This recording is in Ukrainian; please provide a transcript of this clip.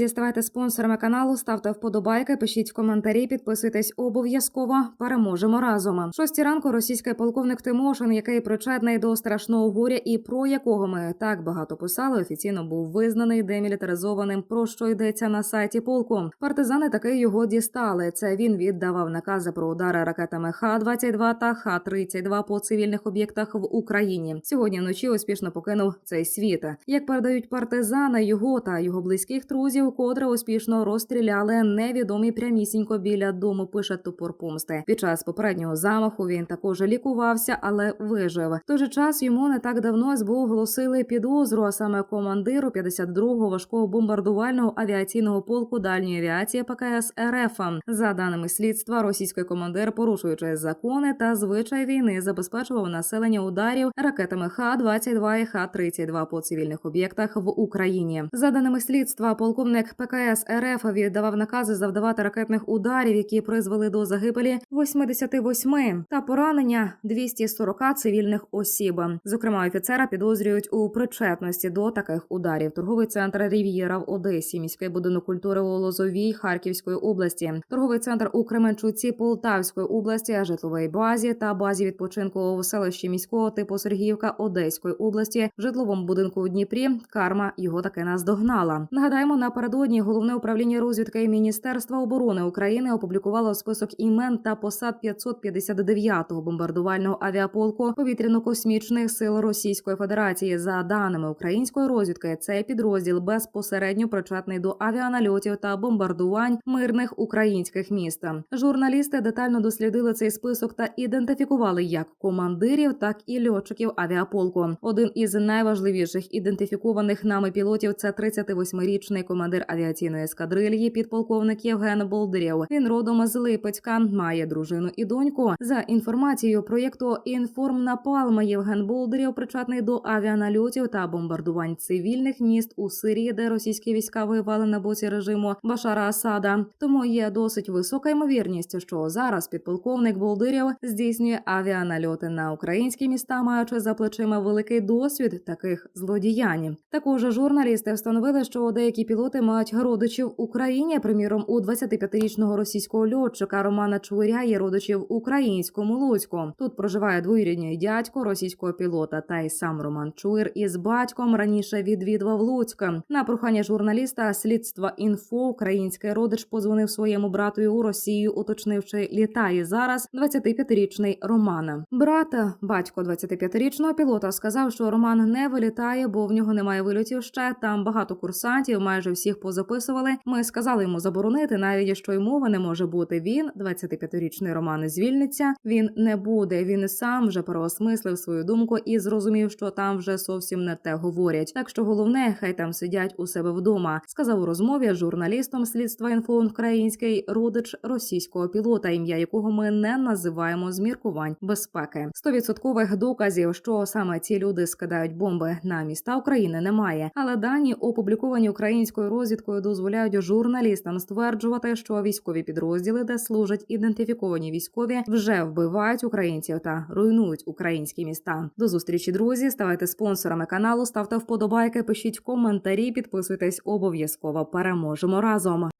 друзі, ставайте спонсорами каналу, ставте вподобайки, пишіть в коментарі, підписуйтесь обов'язково. Переможемо разом. Шості ранку російський полковник Тимошин, який причетний до страшного горя, і про якого ми так багато писали, офіційно був визнаний демілітаризованим. Про що йдеться на сайті полку. Партизани таки його дістали. Це він віддавав накази про удари ракетами Х-22 та Х-32 по цивільних об'єктах в Україні. Сьогодні вночі успішно покинув цей світ. Як передають партизани, його та його близьких друзів, котре успішно розстріляли невідомі прямісінько біля дому. Пише топор помсти. Під час попереднього замаху він також лікувався, але вижив. В той же час йому не так давно СБУ оголосили підозру, а саме командиру 52-го важкого бомбардувального авіаційного полку дальньої авіації ПКС РФ. За даними слідства, російський командир, порушуючи закони та звичай війни, забезпечував населення ударів ракетами Х-22 і Х-32 по цивільних об'єктах в Україні. За даними слідства, полковник ПКС РФ віддавав накази завдавати ракетних ударів, які призвели до загибелі 88 та поранення 240 цивільних осіб. Зокрема, офіцера підозрюють у причетності до таких ударів. Торговий центр Рів'єра в Одесі, міський будинок культури у Лозовій Харківської області, торговий центр у Кременчуці Полтавської області, житловій базі та базі відпочинку у селищі міського типу Сергіївка Одеської області, житловому будинку у Дніпрі. Карма його таки наздогнала. Нагадаємо, напередодні головне управління розвідки Міністерства оборони України опублікувало список імен та посад 559-го бомбардувального авіаполку повітряно-космічних сил Російської Федерації. За даними української розвідки, цей підрозділ безпосередньо причетний до авіанальотів та бомбардувань мирних українських міст. Журналісти детально дослідили цей список та ідентифікували як командирів, так і льотчиків авіаполку. Один із найважливіших ідентифікованих нами пілотів це 38-річний командир авіаційної ескадрильї, підполковник Євген Болдирєв. Він родом з Липецька, має дружину і доньку. За інформацією проєкту Інформ Напалма Євген Болдирєв причетний до авіанальотів та бомбардувань цивільних міст у Сирії, де російські війська воювали на боці режиму Башара Асада. Тому є досить висока ймовірність, що зараз підполковник Болдирєв здійснює авіанальоти на українські міста, маючи за плечима великий досвід таких злодіянь. Також журналісти встановили, що деякі пілоти мають родичів в Україні. Приміром, у 25-річного російського льотчика Романа Чуря є родичі в українському Луцьку. Тут проживає двоюрідний дядько російського пілота, та й сам Роман Чур із батьком раніше відвідував Луцьк. На прохання журналіста слідства інфо український родич позвонив своєму братові у Росію, уточнивши літає зараз 25-річний Роман. Брата, батько 25-річного пілота, сказав, що Роман не вилітає, бо в нього немає вильотів ще. Там багато курсантів, майже всіх позаписували. Ми сказали йому заборонити, навіть що й мови не може бути. Він 25-річний Роман звільниться. Він не буде. Він сам вже переосмислив свою думку і зрозумів, що там вже зовсім не те говорять. Так що головне, хай там сидять у себе вдома. Сказав у розмові з журналістом слідства інфо український родич російського пілота, ім'я якого ми не називаємо з міркувань безпеки. Стовідсоткових доказів, що саме ці люди скидають бомби на міста України, немає. Але дані опубліковані українською розвідкою дозволяють журналістам стверджувати, що військові підрозділи, де служать ідентифіковані військові, вже вбивають українців та руйнують українські міста. До зустрічі, друзі. Ставайте спонсорами каналу, ставте вподобайки, пишіть коментарі, підписуйтесь обов'язково. Переможемо разом.